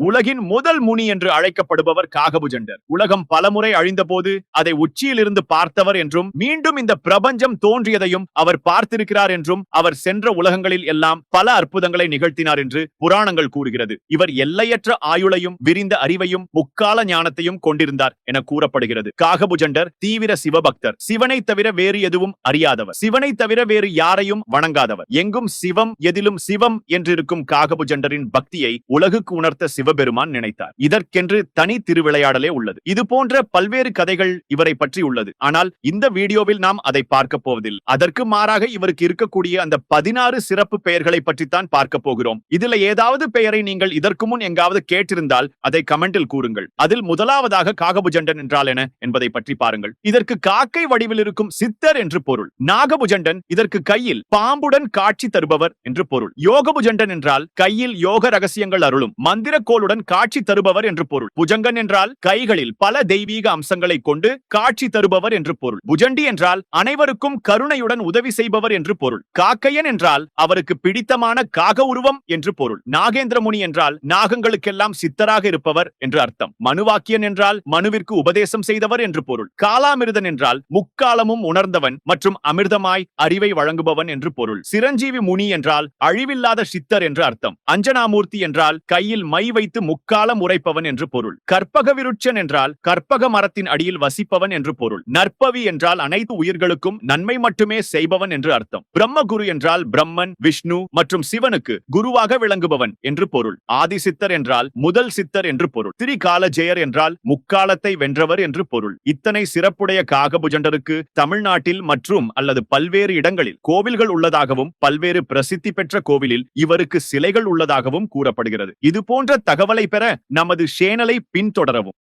உலகின் முதல் முனி என்று அழைக்கப்படுபவர் காகபுஜண்டர். உலகம் பலமுறை அழிந்தபோது அதை உச்சியிலிருந்து பார்த்தவர் என்றும் மீண்டும் இந்த பிரபஞ்சம் தோன்றியதையும் அவர் பார்த்திருக்கிறார் என்றும் அவர் சென்ற உலகங்களில் எல்லாம் பல அற்புதங்களை நிகழ்த்தினார் என்று புராணங்கள் கூறுகிறது. இவர் எல்லையற்ற ஆயுளையும் விரிந்த அறிவையும் முக்கால ஞானத்தையும் கொண்டிருந்தார் என கூறப்படுகிறது. காகபுஜண்டர் தீவிர சிவபக்தர். சிவனை தவிர வேறு எதுவும் அறியாதவர். சிவனை தவிர வேறு யாரையும் வணங்காதவர். எங்கும் சிவம் எதிலும் சிவம் என்றிருக்கும் காகபுஜண்டரின் பக்தியை உலகுக்கு உணர்த்த சிவ சிவபெருமான் நினைத்தார். இதற்கென்று தனி திருவிளையாடலே உள்ளது. இது போன்ற பல்வேறு கதைகள் இவரை பற்றி உள்ளது. ஆனால் இந்த வீடியோவில் நாம் அதை பார்க்க போவதில்லை. அதற்கு மாறாக இவருக்கு இருக்கக்கூடிய அந்த பதினாறு சிறப்பு பெயர்களை பற்றித்தான் பார்க்க போகிறோம். இதுல ஏதாவது பெயரை நீங்கள் இதற்கு முன் எங்காவது கேட்டிருந்தால் அதை கமெண்டில் கூறுங்கள். அதில் முதலாவதாக காகபுஜண்டன் என்றால் என்ன என்பதை பற்றி பாருங்கள். இதற்கு காக்கை வடிவில் இருக்கும் சித்தர் என்று பொருள். நாகபுஜண்டன் இதற்கு கையில் பாம்புடன் காட்சி தருபவர் என்று பொருள். யோகபுஜண்டன் என்றால் கையில் யோக ரகசியங்கள் அருளும். மந்திர கோல் கோளுடன் காட்சி தருபவர் என்று பொருள். புஜங்கன் என்றால் கைகளில் பல தெய்வீக அம்சங்களை கொண்டு காட்சி தருபவர் என்று பொருள். புஜண்டி என்றால் அனைவருக்கும் கருணையுடன் உதவி செய்பவர் என்று பொருள். காக்கையன் என்றால் அவருக்கு பிடித்தமான காக உருவம் என்று பொருள். நாகேந்திரமுனி என்றால் நாகங்களுக்கெல்லாம் சித்தராக இருப்பவர் என்று அர்த்தம். மனுவாக்கியன் என்றால் மனுவிற்கு உபதேசம் செய்தவர் என்று பொருள். காலாமிருதன் என்றால் முக்காலமும் உணர்ந்தவன் மற்றும் அமிர்தமாய் அறிவை வழங்குபவன் என்று பொருள். சிரஞ்சீவி முனி என்றால் அழிவில்லாத சித்தர் என்று அர்த்தம். அஞ்சனாமூர்த்தி என்றால் கையில் மை வைத்து முக்காலம் உரைப்பவன் என்று பொருள். கற்பக விருட்சன் என்றால் கற்பக மரத்தின் அடியில் வசிப்பவன் என்று பொருள். நற்பவி என்றால் அனைத்து உயிர்களுக்கும் நன்மை மட்டுமே செய்பவன் என்று அர்த்தம். பிரம்மகுரு என்றால் பிரம்மன் விஷ்ணு மற்றும் சிவனுக்கு குருவாக விளங்குபவன் என்று பொருள். ஆதி சித்தர் என்றால் முதல் சித்தர் என்று பொருள். திரிகால ஜெயர் என்றால் முக்காலத்தை வென்றவர் என்று பொருள். இத்தனை சிறப்புடைய காகபுஜண்டருக்கு தமிழ்நாட்டில் மற்றும் அல்லது பல்வேறு இடங்களில் கோவில்கள் உள்ளதாகவும் பல்வேறு பிரசித்தி பெற்ற கோவிலில் இவருக்கு சிலைகள் உள்ளதாகவும் கூறப்படுகிறது. இது போன்ற தகவலை பெற நமது சேனலை பின்தொடரவும்.